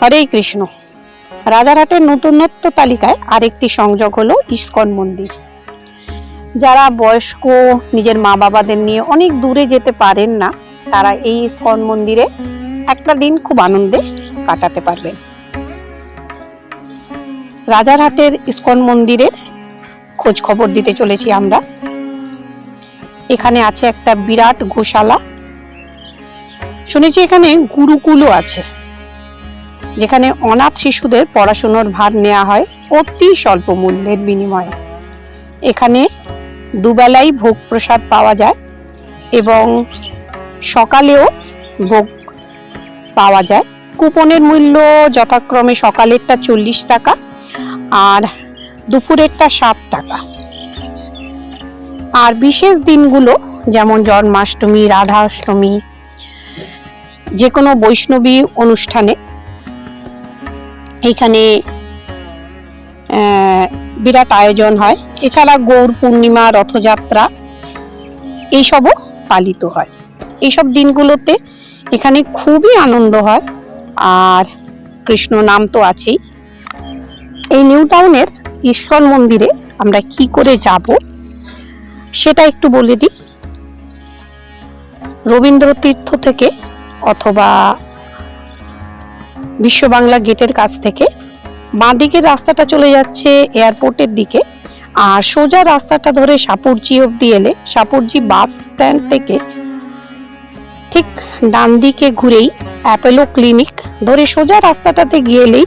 হরেই কৃষ্ণ। রাজারহাটের নতুনত্ব তালিকায় আরেকটি সংযোগ হলো ইস্কন মন্দির। যারা বয়স্ক, নিজের মা বাবাদের নিয়ে অনেক দূরে যেতে পারেন না, তারা এই ইস্কন মন্দিরে একটা দিন খুব আনন্দে কাটাতে পারবেন। রাজারহাটের ইস্কন মন্দিরের খোঁজ খবর দিতে চলেছি আমরা। এখানে আছে একটা বিরাট গোশালা শুনেছি এখানে গুরুকুলও আছে, যেখানে অনাথ শিশুদের পড়াশোনার ভার নেওয়া হয় অতি স্বল্প মূল্যের বিনিময়ে। এখানে দুবেলাই ভোগ প্রসাদ পাওয়া যায় এবং সকালেও ভোগ পাওয়া যায়। কুপনের মূল্য যথাক্রমে সকালেরটা চল্লিশ টাকা আর দুপুরেরটা ষাট টাকা। আর বিশেষ দিনগুলো যেমন জন্মাষ্টমী, রাধাষ্টমী যে কোনো বৈষ্ণবী অনুষ্ঠানে এখানে বিরাট আয়োজন হয়। এছাড়া গৌর পূর্ণিমা, রথযাত্রা এইসবও পালিত হয়। এইসব দিনগুলোতে এখানে খুবই আনন্দ হয়। আর কৃষ্ণ নাম তো আছেই। এই নিউ টাউনের ইস্কন মন্দিরে আমরা কি করে যাব সেটা একটু বলে দিই। রবীন্দ্র তীর্থ থেকে অথবা বিশ্ব বাংলা গেটের কাছ থেকে বাঁ দিকের রাস্তাটা চলে যাচ্ছে এয়ারপোর্টের দিকে। আর সোজা রাস্তাটা ধরে সাপুরজি অব্দি এলে, সাপুরজি বাস স্ট্যান্ড থেকে ঠিক ডান দিকে ঘুরেই অ্যাপেলো ক্লিনিক, ধরে সোজা রাস্তাটাতে গিয়েলেই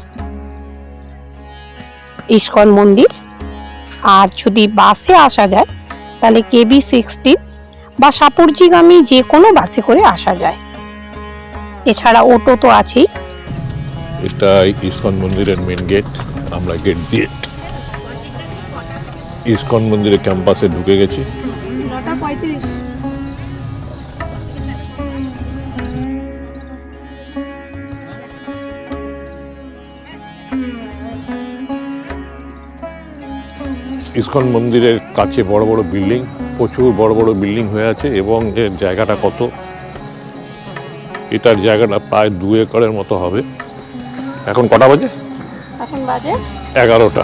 ইস্কন মন্দির। আর যদি বাসে আসা যায়, তাহলে কেবি সিক্সটিন বা সাপুরজিগামী যে কোনো বাসে করে আসা যায়। এছাড়া অটো তো আছেই। এটা ইস্কন মন্দিরের মেন গেট আমরা গেট দিয়ে ইস্কন মন্দিরের ক্যাম্পাসে ঢুকে গেছি। ইস্কন মন্দিরের কাছে বড় বড় বিল্ডিং প্রচুর বড় বড় বিল্ডিং হয়ে আছে এবং এর জায়গাটা কত? এটার জায়গাটা প্রায় দু একরের মতো হবে। এখন কটা বাজে? এখন বাজে এগারোটা।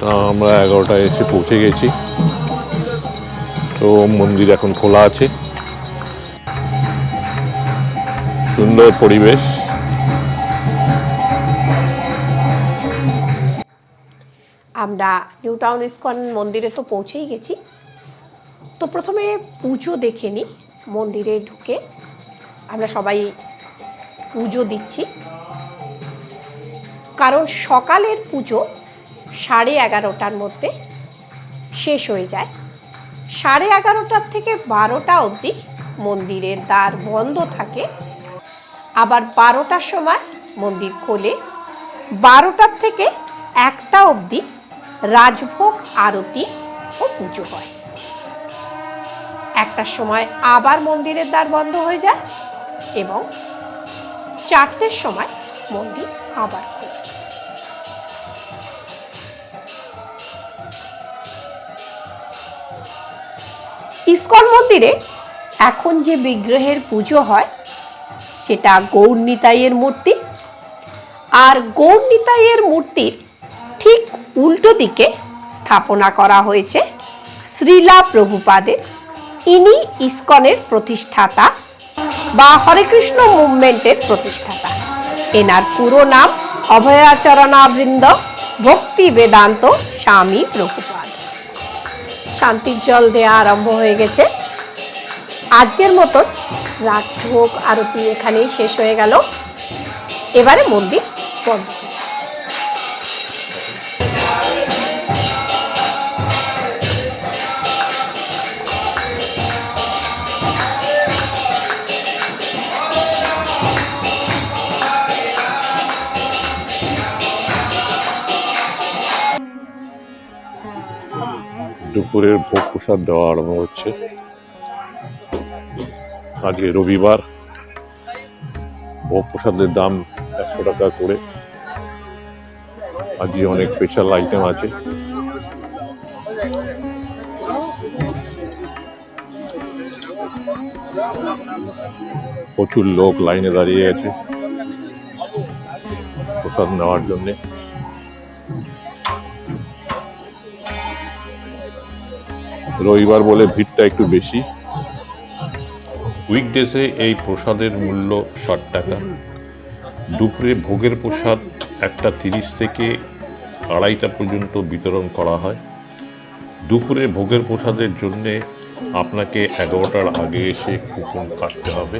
তো আমরা এগারোটায় এসে পৌঁছে গেছি। তো মন্দির এখন খোলা আছে। সুন্দর পরিবেশ। আমরা নিউ টাউন ইস্কন মন্দিরে তো পৌঁছেই গেছি। তো প্রথমে পুজো দেখে নিই। মন্দিরে ঢুকে আমরা সবাই পুজো দিচ্ছি। কারণ সকালের পুজো সাড়ে এগারোটার মধ্যে শেষ হয়ে যায়। সাড়ে এগারোটার থেকে বারোটা অবধি মন্দিরের দ্বার বন্ধ থাকে। আবার বারোটার সময় মন্দির খোলে। বারোটার থেকে একটা অবধি রাজভোগ, আরতি ও পুজো হয়। একটার সময় আবার মন্দিরের দ্বার বন্ধ হয়ে যায় এবং চারটের সময় মন্দির আবার ইস্কন মন্দিরে এখন যে বিগ্রহের পুজো হয়, সেটা গৌরনিতাইয়ের মূর্তি। আর গৌরনিতাইয়ের মূর্তির ঠিক উল্টো দিকে স্থাপনা করা হয়েছে শ্রীলা প্রভুপাদের ইনি ইস্কনের প্রতিষ্ঠাতা বা হরেকৃষ্ণ মুভমেন্টের প্রতিষ্ঠাতা। এনার পুরো নাম অভয়াচরণাবৃন্দ ভক্তি বেদান্ত স্বামী প্রভুপাদ। শান্তির জল দেয়া আরম্ভ হয়ে গেছে। আজকের মতন রাজভোগ আরতি এখানেই শেষ হয়ে গেল। এবারে মন্দির বন্ধ। দুপুরের ভোগ প্রসাদ দেওয়া আরম্ভ হচ্ছে। আজকে রবিবার। ভোগ প্রসাদের দাম একশো টাকা করে। আজকে অনেক স্পেশাল আইটেম আছে। প্রচুর লোক লাইনে দাঁড়িয়ে আছে। প্রসাদ নেওয়ার জন্যে। রবিবার বলে ভিড়টা একটু বেশি। উইকডেসে এই প্রসাদের মূল্য ষাট টাকা। দুপুরে ভোগের প্রসাদ একটা তিরিশ থেকে আড়াইটা পর্যন্ত বিতরণ করা হয়। দুপুরে ভোগের প্রসাদের জন্যে আপনাকে এগারোটার আগে এসে কুপন কাটতে হবে।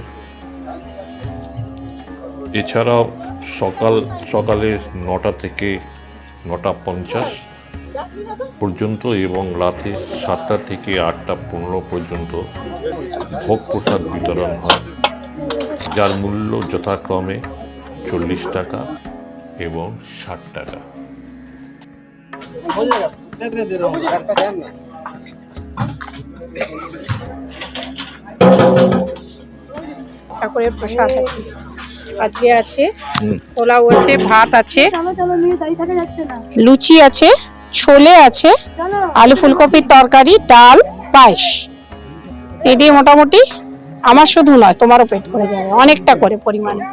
এছাড়াও সকাল, সকালে নটা থেকে নটা পঞ্চাশ পর্যন্ত এবং রাতে সাতটা থেকে আটটা পনেরো পর্যন্ত ভোগ প্রসাদ বিতরণ হয় যার মূল্য যথাক্রমে চল্লিশ টাকা এবং ষাট টাকা। ঠাকুরের প্রসাদ আছে আজকে আছে পোলাও আছে ভাত আছে লুচি আছে ছোলে আছে, আলু ফুলকপির তরকারি, ডাল, পায়েস। দিয়ে মোটামুটি আমার শুধু নয়, তোমারও পেট ভরে যাবে, অনেকটা করে পরিমাণে।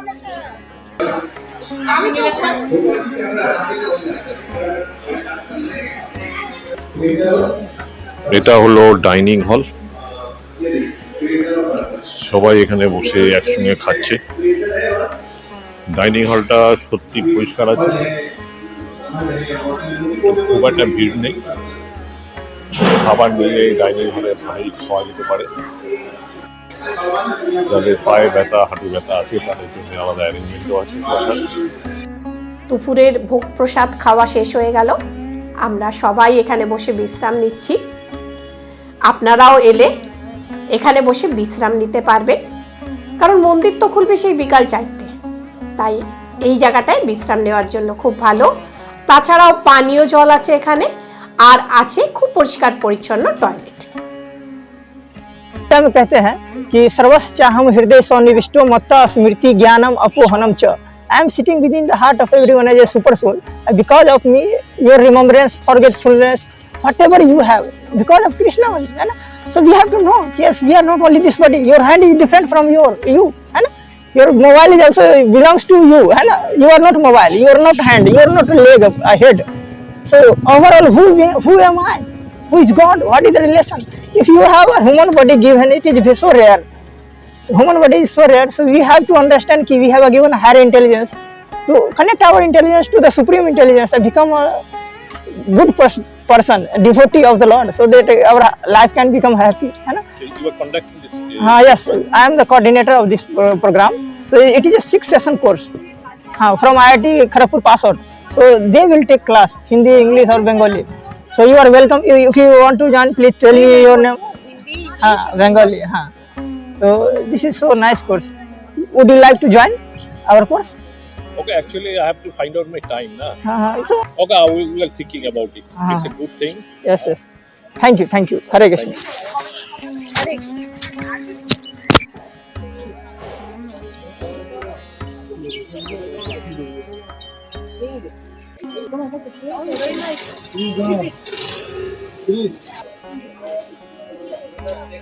এটা হলো ডাইনিং হল। সবাই এখানে বসে একসঙ্গে খাচ্ছে। ডাইনিং হলটা সত্যি পরিষ্কার আছে। খুব একটা ভিড় নেই। খাবার নিয়ে ডাইনিং হলে ভালোই খাওয়া যেতে পারে। যাদের পায়ে ব্যথা হাঁটু ব্যথা আছে, তাদের জন্য আলাদা অ্যারেঞ্জমেন্টও আছে বসার দুপুরের ভোগ প্রসাদ খাওয়া শেষ হয়ে গেল। আমরা সবাই এখানে বসে বিশ্রাম নিচ্ছি। আপনারাও এলে এখানে বসে বিশ্রাম নিতে পারবেন। কারণ মন্দির তো খুলবে সেই বিকাল চারটে। তাই এই জায়গাটায় বিশ্রাম নেওয়ার জন্য খুব ভালো। তাছাড়াও পানীয় জল আছে এখানে আর আছে খুব পরিষ্কার পরিচ্ছন্ন টয়লেট गीता में कहते हैं कि सर्वस्चाहम हृदय सौनिविष्टो मत्ता स्मृति ज्ञानम अपोहनम च I am sitting within the heart of everyone as a super soul because of me your remembrance forgetfulness whatever you have because of krishna only है ना so we have to know yes we are not only this body your hand is different from your you है ना your mobile is also belongs to you and you are not mobile you are not hand you are not leg a head. So overall who who am i? Who is god? What is the relation? If you have a human body given it is so rare. Human body is so rare so we have to understand that we have a given higher intelligence to connect our intelligence to the supreme intelligence and become a good pers- person a devotee of the lord so that our life can become happy you are conducting this uh, ah, yes i am the coordinator of this uh, program so it is a six session course uh, from iit kharagpur pass out so they will take class hindi english or bengali so you are welcome if if you want to join please tell me your name uh, bengali huh. so this is so nice course would you like to join our course Okay, actually, I have to find out my time. Na? uh, so Okay, we, we are thinking about it. Uh-huh. It's a good thing. yes yes thank you thank you hare krishna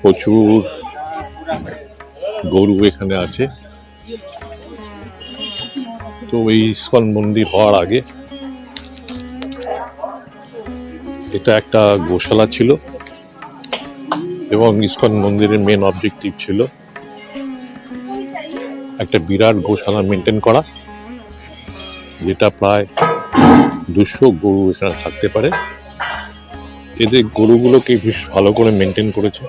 প্রচুর গরু এখানে আছে। তো এই ISKCON মন্দির হওয়ার আগে এটা একটা গোশালা ছিল এবং ইস্কন মন্দিরের মেন অবজেক্টিভ ছিল একটা বিরাট গোশালা মেনটেন করা, যেটা প্রায় দুশো গরু এখানে থাকতে পারে। এদের গরুগুলোকে বেশ ভালো করে মেনটেন করেছে।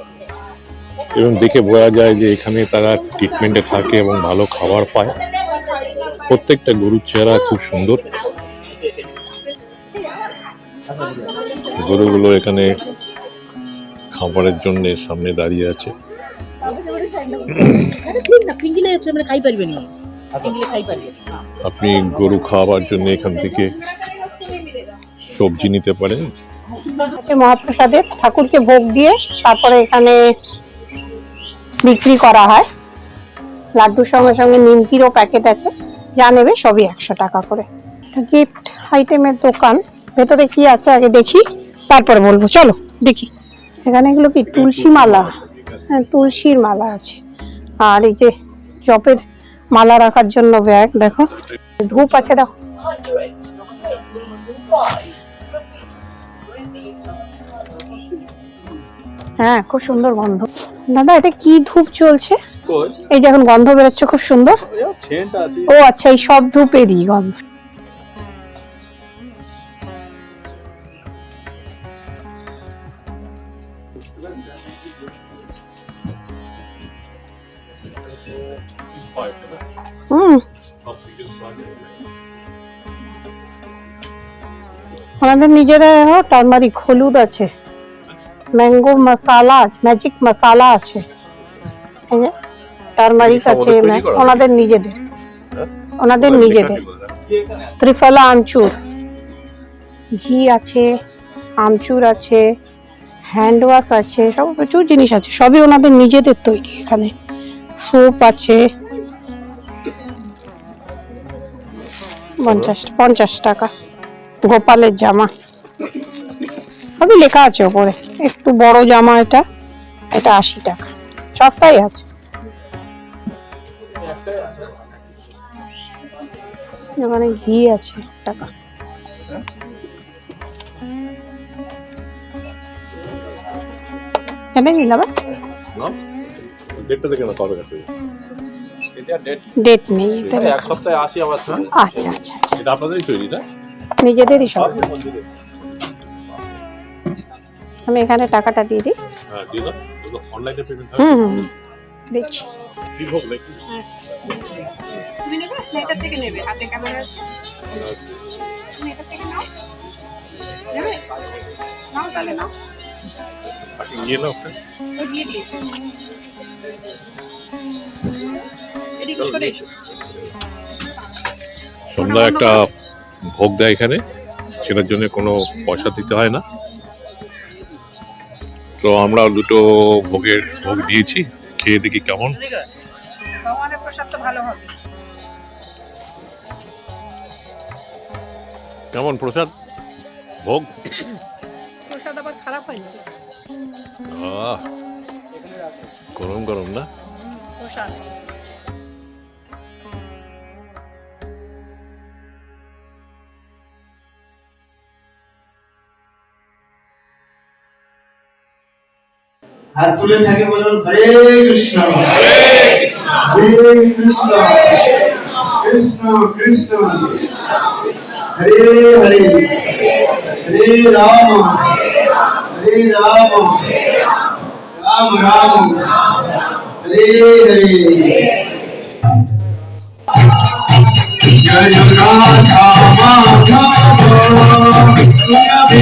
এবং দেখে বোঝা যায় যে এখানে তারা ট্রিটমেন্টে থাকে এবং ভালো খাবার পায়। প্রত্যেকটা গরুর চেহারা খুব সুন্দর। গরুগুলো এখানে খাবারের জন্য সামনে দাঁড়িয়ে আছে। আপনি গরু খাওয়ার জন্য এখান থেকে সবজি নিতে পারেন আছে মহাপ্রসাদের ঠাকুরকে ভোগ দিয়ে তারপরে এখানে বিক্রি করা হয়। লাড্ডুর সঙ্গে সঙ্গে নিমকিরও প্যাকেট আছে। যা নেবে সবই একশো টাকা করে। গিফট আইটেমের দোকান। ভেতরে কি আছে আগে দেখি, তারপরে বলব। চলো, দেখি। এখানে এগুলো কি? তুলসী মালা। হ্যাঁ তুলসীর মালা আছে। আর এই যে জপের মালা রাখার জন্য ব্যাগ, দেখো। ধূপ আছে, দেখো। হ্যাঁ খুব সুন্দর গন্ধ। দাদা এটা কি ধূপ চলছে? এই যে এখন গন্ধ বেরোচ্ছে খুব সুন্দর। ও আচ্ছা এই সব ধূপেরই গন্ধ। হুম। ওনাদের নিজেদের টার্মারিক হলুদ আছে। ম্যাঙ্গো মশালা আছে ম্যাজিক মশালা আছে। টার্মারিক আছে? ওনাদের নিজেদের। হ্যাঁ? ওনাদের নিজেদের। ত্রিফলা আমচুর ঘি আছে আমচুর আছে হ্যান্ড ওয়াশ আছে সব প্রচুর জিনিস আছে সবই ওনাদের নিজেদের তৈরি এখানে। সোপ আছে। পঞ্চাশ পঞ্চাশ টাকা। গোপালের জামা। সবই লেখা আছে ওপরে। একটু বড় জামা এটা এটা আশি টাকা। সস্তাই আছে। এখানে ঘি আছে টাকা। কেন নিলাম ডেট ডেট নেই এটা এক সপ্তাহে আসি আবার আচ্ছা আচ্ছা আচ্ছা। এটা আপনাদেরই তৈরি না নিজেদেরই সব। আমি এখানে টাকাটা দিয়ে দিই। হ্যাঁ হুম হুম। দিচ্ছি এসো। সন্ধ্যা একটা ভোগ দেয় এখানে। সেটার জন্য কোনো পয়সা দিতে হয় না। তো আমরা দুটো ভোগের ভোগ দিয়েছি খেয়ে দেখি কেমন। ভগবানের প্রসাদ তো ভালো হবে। কেমন প্রসাদ? ভোগ? প্রসাদ আবার খারাপ হয়নি আহ, গরম গরম না? প্রসাদ। হাত তুলে থাকে বলুন হরে কৃষ্ণ হরে কৃষ্ণ। কৃষ্ণ কৃষ্ণ হরে হরে হরে রাম হরে রাম রাম রাম হরে হরে। জয় জগন্নাথ মাধব বিহারী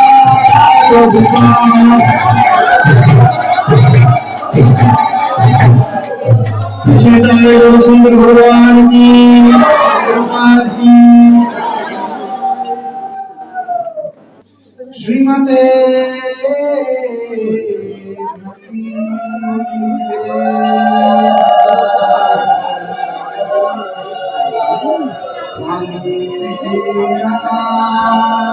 সুন্দর ভগবান কি শ্রীমতে Thank you.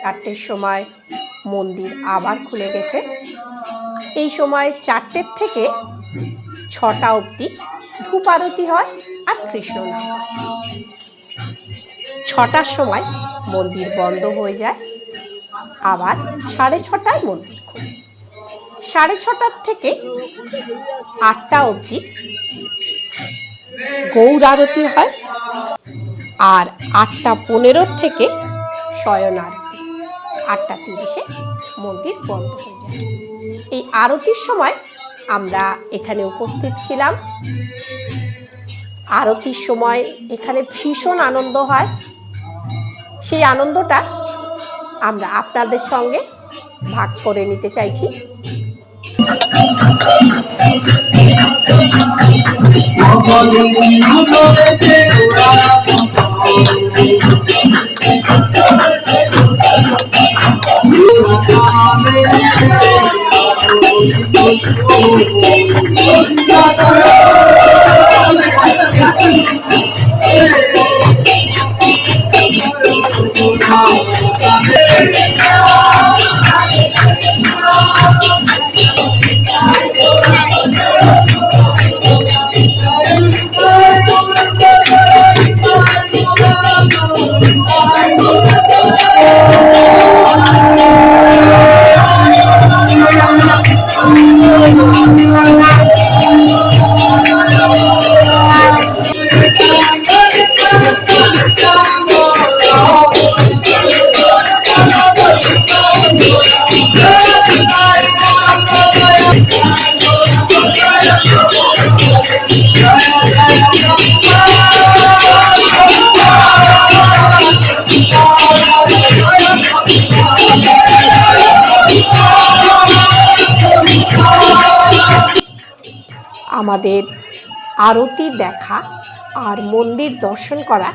চারটের সময় মন্দির আবার খুলে গেছে। এই সময় চারটের থেকে ছটা অবধি ধূপ আরতি হয়। আর কৃষ্ণ ছটার সময় মন্দির বন্ধ হয়ে যায়। আবার সাড়ে ছটায় মন্দির খোলে। সাড়ে ছটার থেকে আটটা অবধি গৌর আরতি হয় আর আটটা পনেরো থেকে শয়ন আরতি। আটটা তিরিশে মন্দির বন্ধ হয়ে যায়। এই আরতির সময় আমরা এখানে উপস্থিত ছিলাম। আরতির সময় এখানে ভীষণ আনন্দ হয়। সেই আনন্দটা আমরা আপনাদের সঙ্গে ভাগ করে নিতে চাইছি। আমাদের আরতি দেখা আর মন্দির দর্শন করা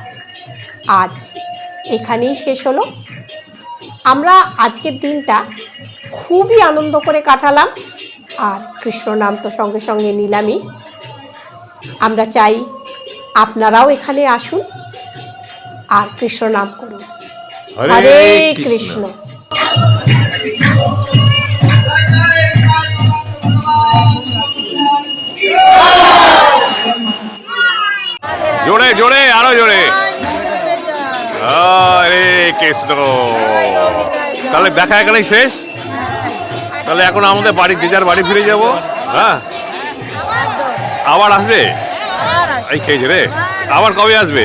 আজ এখানেই শেষ হলো। আমরা আজকের দিনটা খুবই আনন্দ করে কাটালাম আর কৃষ্ণ নাম তো সঙ্গে সঙ্গে নিলামই। আমরা চাই আপনারাও এখানে আসুন আর কৃষ্ণ নাম করুন। হরে কৃষ্ণ। কৃষ্ণ তাহলে দেখা এখানেই শেষ? তাহলে এখন আমাদের বাড়ি যে যার বাড়ি ফিরে যাব হ্যাঁ? আবার আসবে? এই খেয়েছে রে। আবার কবে আসবে?